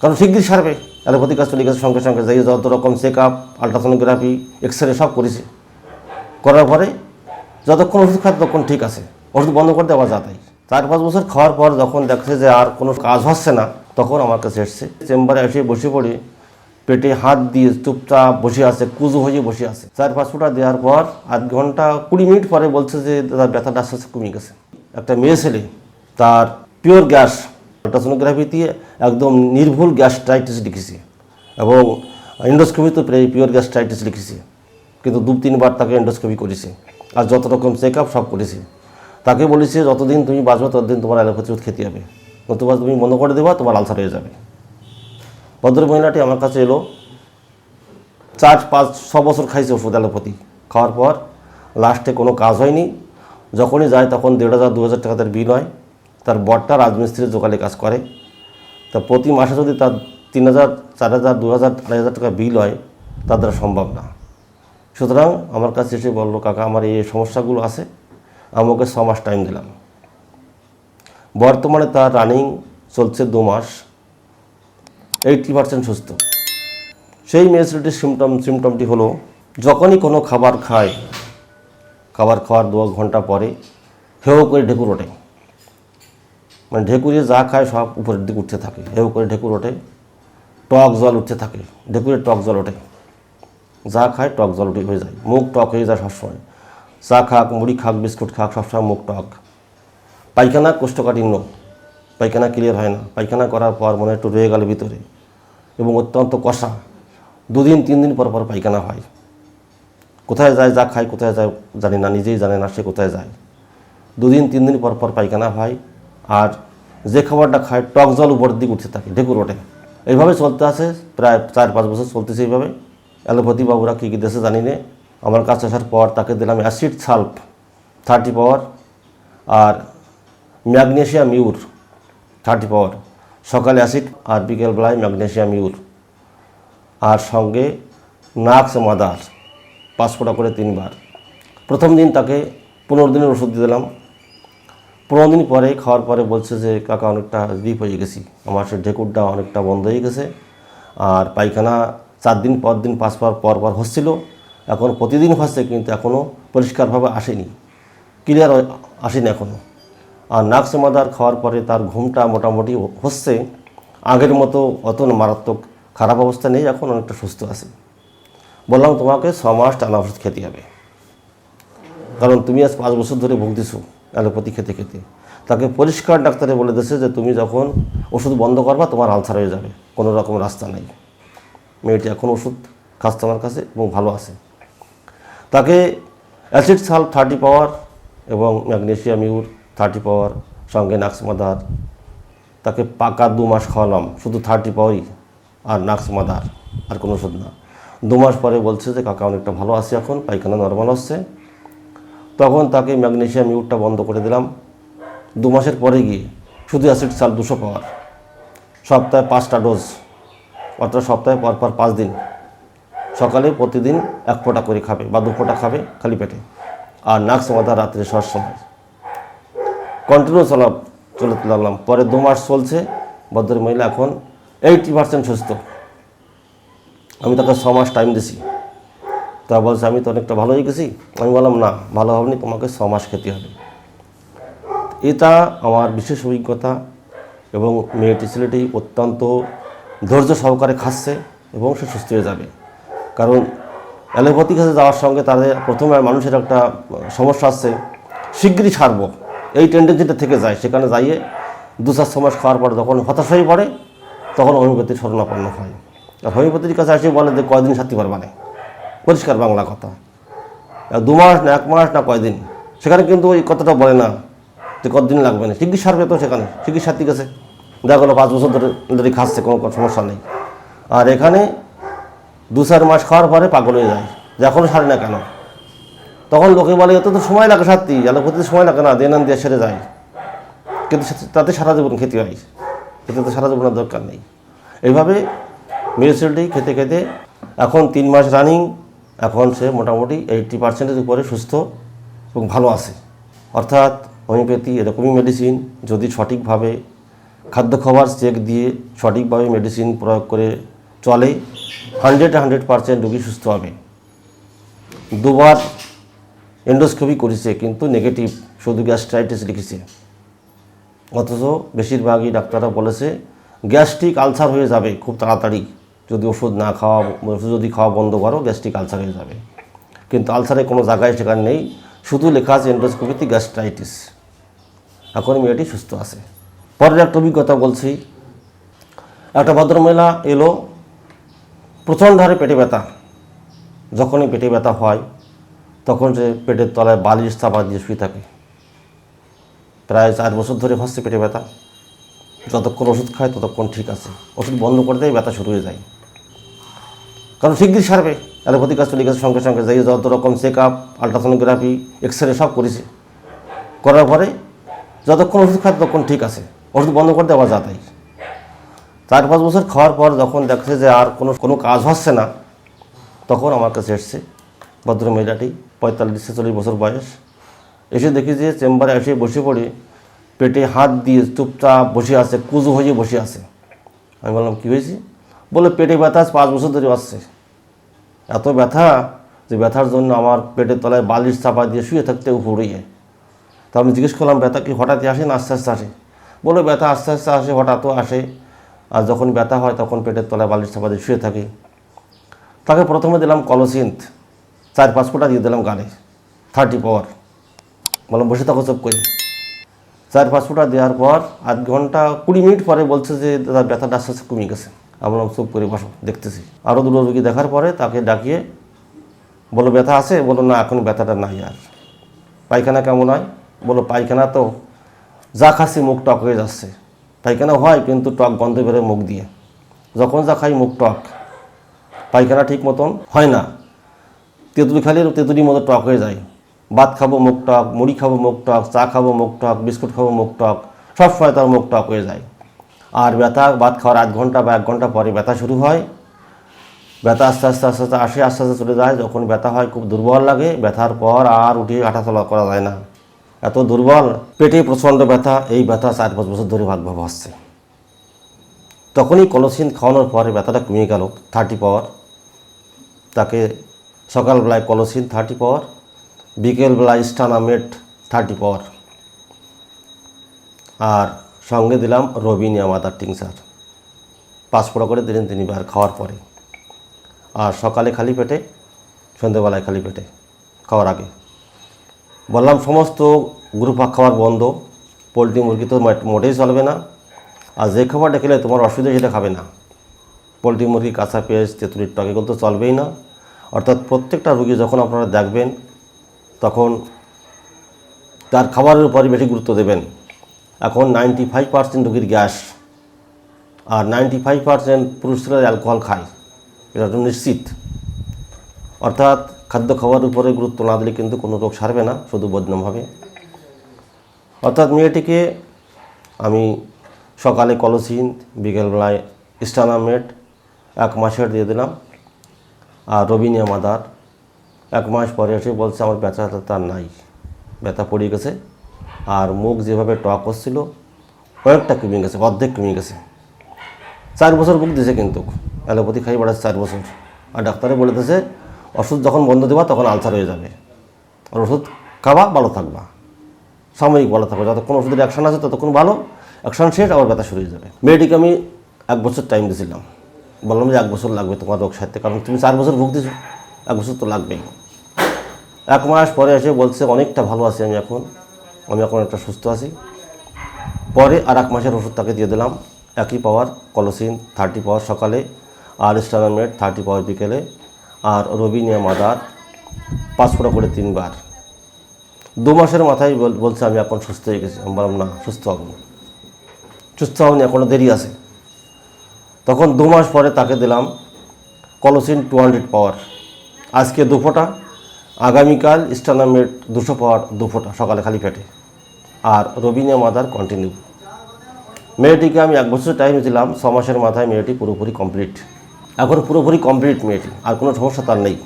কারণ শিগগির সারবে অ্যালোপ্যাথি কাজ চলে গেছে সঙ্গে সঙ্গে যাই যত রকম check up ultrasonography X ray সব করেছে। করার পরে যতক্ষণ ওষুধ খায় ততক্ষণ ঠিক আছে। ওষুধ বন্ধ করে দেওয়া যাতাই চার পাঁচ বছর খাওয়ার পর যখন দেখছে যে আর কোনো কাজ হচ্ছে না, তখন আমার কাছে এসছে। চেম্বারে এসে বসে পড়ে পেটে হাত দিয়ে চুপচাপ বসে আছে, কুজু হয়ে বসে আছে। চার পাঁচ ফুটা দেওয়ার পর আধ ঘণ্টা কুড়ি মিনিট পরে বলছে যে, দাদা, ব্যথাটা আস্তে আস্তে কমে গেছে। একটা মেয়ে ছেলে, তার পিওর গ্যাস আলট্রাসোনোগ্রাফি দিয়ে একদম নির্ভুল গ্যাস্ট্রাইটিস লিখেছে এবং ইন্ডোস্কোপি তো প্রায় পিওর গ্যাস্ট্রাইটিস লিখেছে। কিন্তু দু, তিনবার তাকে এন্ডোস্কোপি করেছে। আর যত রকম চেক আপ সব করেছে। তাকে বলেছে, যতদিন তুমি বাঁচবে, ততদিন তোমার অ্যালোপ্যাথি ওষুধ খেতে হবে। নতুবা তুমি বন্ধ করে দেবা, তোমার আলসার হয়ে যাবে। ভদ্র মহিলাটি আমার কাছে এলো। চার, পাঁচ, ছ বছর খাইছে ওষুধ অ্যালোপ্যাথি। খাওয়ার পর লাস্টে কোনো কাজ হয়নি। যখনই যায়, তখন দেড় হাজার, দু হাজার টাকা তার বিল হয়। তার বরটা রাজমিস্ত্রির জোগালে কাজ করে। তা প্রতি মাসে যদি তার তিন হাজার, চার হাজার, দু হাজার, আড়াই হাজার টাকা বিল হয়, তার দ্বারা সম্ভব না। সুতরাং আমার কাছে এসে বলল, কাকা, আমার এই সমস্যাগুলো আছে আমাকে ছ মাস টাইম দিলাম। বর্তমানে তার রানিং চলছে দু মাস। এইটটি পার্সেন্ট সুস্থ। সেই মেসিলিটির সিমটম সিমটমটি হলো, যখনই কোনো খাবার খায়, খাবার খাওয়ার দু ঘণ্টা পরে হেউ করে ঢেকুর ওঠে। মানে ঢেকুরে যা খায় সব উপরের দিকে উঠতে থাকে। হেউ করে ঢেকুর ওঠে। টক জল উঠতে থাকে। ঢেকুরে টক জল ওঠে। যা খায় টক জল উঠে হয়ে যায়। মুখ টক হয়ে যায় সবসময়। চা খাক, মুড়ি খাক, বিস্কুট খাক, সবসময় মুখ টক। পায়খানা কোষ্ঠকাঠিন্য। পায়খানা ক্লিয়ার হয় না। পায়খানা করার পর মনে একটু রয়ে গেল ভিতরে। এবং অত্যন্ত কষা। দুদিন, তিন দিন পর পর পায়খানা হয়। কোথায় যায়, যা খায়, কোথায় যায় জানি না। নিজেই জানে না সে কোথায় যায়। দুদিন, তিন দিন পর পর পায়খানা হয়। আর যে খাবারটা খায়, টক জল উপরের দিকে উঠতে থাকে, ঢেকুর ওঠে এইভাবে চলতে আছে, প্রায় চার পাঁচ বছর চলতেছে এইভাবে। অ্যালোপ্যাথি বাবুরা কী কী দেশে জানি না। আমার কাছে আসার পর তাকে দিলাম অ্যাসিড সাল্প থার্টি পাওয়ার আর ম্যাগনেশিয়াম ইউর থার্টি পাওয়ার সকালে অ্যাসিড আর বিকেলবেলায় ম্যাগনেশিয়াম ইউর। আর সঙ্গে নাক্স মাদার, পাঁচ ফোঁটা করে তিনবার। প্রথম দিন তাকে পনেরো দিনের ওষুধ দিয়ে দিলাম। পনেরো দিন পরে, খাওয়ার পরে বলছে যে, কাকা, অনেকটা রিপ হয়ে গেছি। আমার সে ঢেকুরটা অনেকটা বন্ধ হয়ে গেছে। আর পায়খানা চার দিন পর দিন পাঁচ পর পর পর হচ্ছিল। এখন প্রতিদিন হচ্ছে, কিন্তু এখনও পরিষ্কারভাবে আসেনি। ক্লিয়ার আসেনি এখনও আর নাক্স মাদার খাওয়ার পরে তার ঘুমটা মোটামুটি হচ্ছে। আগের মতো অত মারাত্মক খারাপ অবস্থা নেই, এখন অনেকটা সুস্থ আছে। বললাম, তোমাকে ছ মাস টানা ওষুধ খেতে হবে। কারণ তুমি আজ পাঁচ বছর ধরে ভুগতেছো। অ্যালোপ্যাথি খেতে খেতে। তাকে পরিষ্কার ডাক্তারে বলে দিয়েছে যে তুমি যখন ওষুধ বন্ধ করবা, তোমার আলসার হয়ে যাবে। কোনো রকম রাস্তা নেই। মেয়েটি এখন ওষুধ খাচ্ছে আমার কাছে এবং ভালো আছে। তাকে অ্যাসিড সাল থার্টি পাওয়ার এবং ম্যাগনেশিয়াম ইউর থার্টি পাওয়ার সঙ্গে নাক্স মাদার। তাকে পাকা দু মাস খাওয়ালাম। শুধু থার্টি পাওয়ারই, আর নাক্স মাদার, আর কোনো ওষুধ না। দু মাস পরে বলছে যে, কাকা, অনেকটা ভালো আছে এখন, পায়খানা নর্মাল হচ্ছে। তখন তাকে ম্যাগনেশিয়াম ইউটটা বন্ধ করে দিলাম। দু মাসের পরে গিয়ে শুধু অ্যাসিড সাল দুশো পাওয়ার। সপ্তাহে পাঁচটা ডোজ, অর্থাৎ সপ্তাহে পর পর পাঁচ দিন। সকালে প্রতিদিন এক ফোঁটা করে খাবে বা দু ফোঁটা খাবে খালি পেটে। আর নাক্স মাথা রাত্রে শোয়ার সময়। কন্টিনিউ চলা চলে লাগলাম। পরে দু মাস চলছে, ভদ্র মহিলা এখন এইটি পার্সেন্ট সুস্থ। আমি তাকে ছ মাস টাইম দিছি। তা বলছে, আমি তো অনেকটা ভালো হয়ে গেছি। আমি বললাম, না, ভালো হবনি তোমাকে ছ মাস খেতে হবে। এটা আমার বিশেষ অভিজ্ঞতা এবং মেয়েটি ছেলেটি অত্যন্ত ধৈর্য সহকারে খাচ্ছে এবং সে সুস্থ হয়ে যাবে। কারণ অ্যালোপ্যাথি কাছে যাওয়ার সঙ্গে তাদের প্রথমে মানুষের একটা সমস্যা আছে, শিগগিরই ছাড়বো। এই টেন্ডেন্সিটা থেকে যায়, সেখানে যাইয়ে দু চার ছমাস খাওয়ার পর যখন হতাশ হয়ে পড়ে, তখন হোমিওপ্যাথির শরণাপন্ন হয়। আর হোমিওপ্যাথির কাছে আসে বলে যে, কয়দিন সারতে পারবা না? পরিষ্কার বাংলা কথা। দু মাস না, এক মাস না কয়দিন? সেখানে কিন্তু ওই কথাটা বলে না যে কতদিন লাগবে না। সারবে তো সেখানে শিগগির সারতে গেছে দেখা গেলো পাঁচ বছর ধরে ধরে খাচ্ছে, কোনো সমস্যা নেই। আর এখানে দু চার মাস খাওয়ার পরে পাগল হয়ে যায়, যে এখনও সারে না কেন? তখন লোকে বলে, এত তো সময় লাগে সারতি। অ্যালোপ্যাথিতে সময় লাগে না, দেন দিয়ে সেরে যায়। কিন্তু তাতে সারা জীবন খেতে হয়। এতে তো সারা জীবনের দরকার নেই। এইভাবে মেডিসিনটি খেতে খেতে এখন তিন মাস রানিং এখন সে মোটামুটি এইটটি পার্সেন্টের উপরে সুস্থ এবং ভালো আছে। অর্থাৎ হোমিওপ্যাথি এরকমই মেডিসিন যদি সঠিকভাবে খাদ্য খাবার চেক দিয়ে সঠিকভাবে মেডিসিন প্রয়োগ করে চলে হান্ড্রেড হান্ড্রেড পারসেন্ট রোগী সুস্থ হবে। দুবার এন্ডোস্কোপি করেছে কিন্তু নেগেটিভ শুধু গ্যাস্ট্রাইটিস লিখেছে। অথচ বেশিরভাগই ডাক্তাররা বলেছে গ্যাস্ট্রিক আলসার হয়ে যাবে খুব তাড়াতাড়ি। যদি ওষুধ না খাওয়া, ওষুধ যদি খাওয়া বন্ধ করো গ্যাস্ট্রিক আলসার হয়ে যাবে। কিন্তু আলসারে কোনো জায়গায় সেখানে নেই, শুধু লেখা আছে এন্ডোস্কোপিতে গ্যাস্ট্রাইটিস এখন মেয়েটি সুস্থ আছে। পরের একটা অভিজ্ঞতা বলছি। একটা ভদ্রমহিলা এলো প্রচণ্ড হারে পেটে ব্যথা। যখনই পেটে ব্যথা হয়, তখন সে পেটের তলায় বালিশ চাপা দিয়ে শুয়ে থাকে। প্রায় চার বছর ধরে হচ্ছে পেটে ব্যথা। যতক্ষণ ওষুধ খায়, ততক্ষণ ঠিক আছে। ওষুধ বন্ধ করে দেয়, ব্যথা শুরু হয়ে যায়। কারণ শিগগির সারবে। অ্যালোপ্যাথিক কাজ চলে গেছে, সঙ্গে সঙ্গে যাই যত রকম check up ultrasonography X ray সব করেছে। করার পরে যতক্ষণ ওষুধ খায় ততক্ষণ ঠিক আছে। ওষুধ বন্ধ করে দেওয়া যাতাই চার পাঁচ বছর খাওয়ার পর যখন দেখছে যে আর কোনো কোনো কাজ হচ্ছে না, তখন আমার কাছে এসছে ভদ্র মহিলাটি, পঁয়তাল্লিশ ছেচল্লিশ বছর বয়স। এসে দেখি যে চেম্বারে এসে বসে পড়ে, পেটে হাত দিয়ে চুপচাপ বসে আছে, কুজু হয়ে বসে আছে। আমি বললাম, কী হয়েছে? বলে পেটে ব্যথা পাঁচ বছর ধরে আসছে এত ব্যথা যে ব্যথার জন্য আমার পেটের তলায় বালিশ চাপা দিয়ে শুয়ে থাকতে উপড়িয়ে তা আমি জিজ্ঞেস করলাম, ব্যথা কি হঠাৎই আসে না আস্তে আস্তে আসে? বলে, ব্যথা আস্তে আস্তে আসে, হঠাৎও আসে। আর যখন ব্যথা হয় তখন পেটের তলায় বালিশ চাপা দিয়ে শুয়ে থাকি। তাকে প্রথমে দিলাম কলসিন্থ চার পাঁচ ফোঁটা দিয়ে দিলাম গালে থার্টি পাওয়ার বললাম, বসে থাকো, চুপ করি। চার পাঁচ ফোঁটা দেওয়ার পর আধ ঘণ্টা কুড়ি মিনিট পরে বলছে যে, দাদা, ব্যথাটা আস্তে আস্তে কমে গেছে। আমি বললাম চুপ করে বসো, দেখতেছি। আরও দুটো রুগী দেখার পরে তাকে ডাকিয়ে বলো, ব্যথা আছে? বলো, না, এখন ব্যথাটা নাই আর। পায়খানা কেমন হয়? বলো, পায়খানা তো যা খাচ্ছি মুখ টক হয়ে যাচ্ছে। পায়খানা হয়, কিন্তু টক গন্ধ বেরোয় মুখ দিয়ে। যখন যা খাই মুখ টক, পায়খানা ঠিক মতন হয় না। তেঁতুল খালি তেঁতুলির মতো টক হয়ে যায়। ভাত খাব মুখ টক, মুড়ি খাব মুখ টক, চা খাব মুখ টক, বিস্কুট খাব মুখ টক সবসময় তার মুখ টক হয়ে যায়। আর ব্যথা ভাত খাওয়ার আধ ঘণ্টা বা এক ঘণ্টা পরে ব্যথা শুরু হয়। ব্যথা আস্তে আস্তে আস্তে আস্তে, আসে, আস্তে আস্তে চলে যায়। যখন ব্যথা হয়, খুব দুর্বল লাগে। ব্যথার পর আর উঠে হাঁটাচলা করা যায় না। এত দুর্বল, পেটে প্রচণ্ড ব্যথা। এই ব্যথা চার পাঁচ বছর ধরে ভাগভাবে আসছে। তখনই কলসিন খাওয়ানোর পরে ব্যথাটা কমে গেল থার্টি পাওয়ার তাকে সকালবেলায় কলসিন থার্টি পাওয়ার বিকেলবেলায় স্টানামেট থার্টি পাওয়ার আর সঙ্গে দিলাম রবিনিয়া মাদার টিংসার পাঁচ করে দিলেন তিনবার খাওয়ার পরে। আর সকালে খালি পেটে, সন্ধ্যেবেলায় খালি পেটে খাওয়ার আগে। বললাম, সমস্ত গ্রুপ খাওয়ার বন্ধ। পোলট্রি মুরগি তো মোট- মোটেই চলবে না। আর যে খাবারটা খেলে তোমার অসুবিধা সেটা খাবে না। পোলট্রি মুরগি, কাঁচা পেঁয়াজ, তেঁতুলির টক এগুলো তো চলবেই না। অর্থাৎ প্রত্যেকটা রুগী যখন আপনারা দেখবেন, তখন তার খাবারের উপরই বেশি গুরুত্ব দেবেন। এখন নাইনটি ফাইভ পার্সেন্ট রুগীর গ্যাস আর নাইনটি ফাইভ পার্সেন্ট পুরুষরা অ্যালকোহল খায়। এটা তো নিশ্চিত। অর্থাৎ খাদ্য খাওয়ার উপরে গুরুত্ব না দিলে কিন্তু কোনো রোগ সারবে না, শুধু বদনাম হবে। অর্থাৎ মেয়েটিকে আমি সকালে কলসিন, বিকেলবেলায় স্টানামেট, এক মাসের দিয়ে দিলাম। আর রবিনিয়া মাদার এক মাস পরে এসে বলছে, আমার ব্যথা তার নাই, ব্যথা পড়ে গেছে। আর মুখ যেভাবে টক হচ্ছিল অনেকটা কমে গেছে অর্ধেক কমে গেছে চার বছর বুক দিয়েছে কিন্তু, অ্যালোপ্যাথি খাই বেড়াচ্ছে চার বছর। আর ডাক্তারে বলে দিয়েছে ওষুধ যখন বন্ধ দেবা তখন আলসার হয়ে যাবে। আর ওষুধ খাবা, ভালো থাকবা। সাময়িক ভালো থাকবে, যতক্ষণ ওষুধের অ্যাকশন আছে ততক্ষণ ভালো অ্যাকশন শেষ, আবার ব্যথা শুরু হয়ে যাবে। মেয়েটিকে আমি এক বছর টাইম দিয়েছিলাম বললাম যে এক বছর লাগবে তোমার রোগ সারতে, কারণ তুমি চার বছর ভুগ দিছো। এক বছর তো লাগবেই। এক মাস পরে এসে বলছে, অনেকটা ভালো আছি আমি এখন। আমি এখন একটা সুস্থ আছি। পরে আর এক মাসের ওষুধ তাকে দিয়ে দিলাম। একই পাওয়ার, কলসিন থার্টি পাওয়ার সকালে, আর স্টানামেট থার্টি পাওয়ার বিকেলে, আর রবিনিয়া মাদার পাঁচ ফোঁটা করে তিনবার। দু মাসের মাথায় বল- বলছে আমি এখন সুস্থ হয়ে গেছি। আমি বললাম, না, সুস্থ হব সুস্থ হবনি এখনও দেরি আছে। তখন দু মাস পরে তাকে দিলাম কলসিন টু হান্ড্রেড পাওয়ার। আজকে দু ফোঁটা আগামীকাল স্টানামেট দুশো পাওয়ার দু ফোঁটা সকালে খালি পেটে। আর রবিনিয়া মাদার কন্টিনিউ মেয়েটিকে আমি এক বছর টাইম দিলাম, ছ মাসের মাথায় মেয়েটি পুরোপুরি কমপ্লিট এখন পুরোপুরি কমপ্লিট মেয়েটি, আর কোনো সমস্যা তার নেই।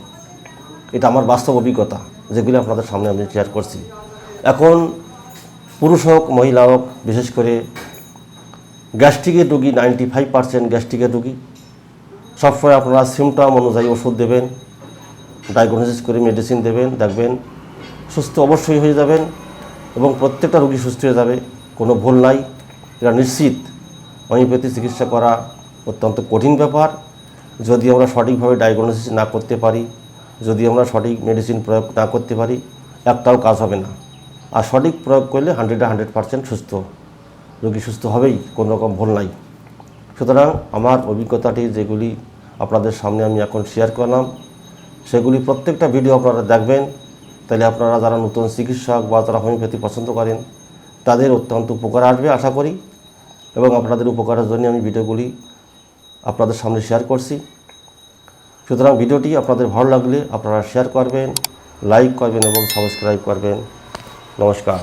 এটা আমার বাস্তব অভিজ্ঞতা, যেগুলি আপনাদের সামনে আমি শেয়ার করছি। এখন পুরুষ হোক, মহিলা হোক, বিশেষ করে গ্যাস্ট্রিকের রুগী নাইনটি ফাইভ পার্সেন্ট গ্যাস্ট্রিকের রোগী। সবসময় আপনারা সিমটম অনুযায়ী ওষুধ দেবেন। ডায়াগনোসিস করে মেডিসিন দেবেন, দেখবেন সুস্থ অবশ্যই হয়ে যাবেন এবং প্রত্যেকটা রোগী সুস্থ হয়ে যাবে, কোনো ভুল নাই। এটা নিশ্চিত। হোমিওপ্যাথি চিকিৎসা করা অত্যন্ত কঠিন ব্যাপার। যদি আমরা সঠিকভাবে ডায়াগনোসিস না করতে পারি, যদি আমরা সঠিক মেডিসিন প্রয়োগ না করতে পারি, একটাও কাজ হবে না। আর সঠিক প্রয়োগ করলে হান্ড্রেডে হান্ড্রেড পার্সেন্ট সুস্থ। রোগী সুস্থ হবেই, কোনো রকম ভুল নাই। সুতরাং আমার অভিজ্ঞতাটি যেগুলি আপনাদের সামনে আমি এখন শেয়ার করলাম সেগুলি প্রত্যেকটা ভিডিও আপনারা দেখবেন। তাহলে আপনারা যারা নতুন চিকিৎসক বা যারা হোমিওপ্যাথি পছন্দ করেন, তাদের অত্যন্ত উপকার আসবে আশা করি। এবং আপনাদের উপকারের জন্য আমি ভিডিওগুলি আপনাদের সামনে শেয়ার করছি। সুতরাং ভিডিওটি আপনাদের ভালো লাগলে আপনারা শেয়ার করবেন লাইক করবেন এবং সাবস্ক্রাইব করবেন। নমস্কার।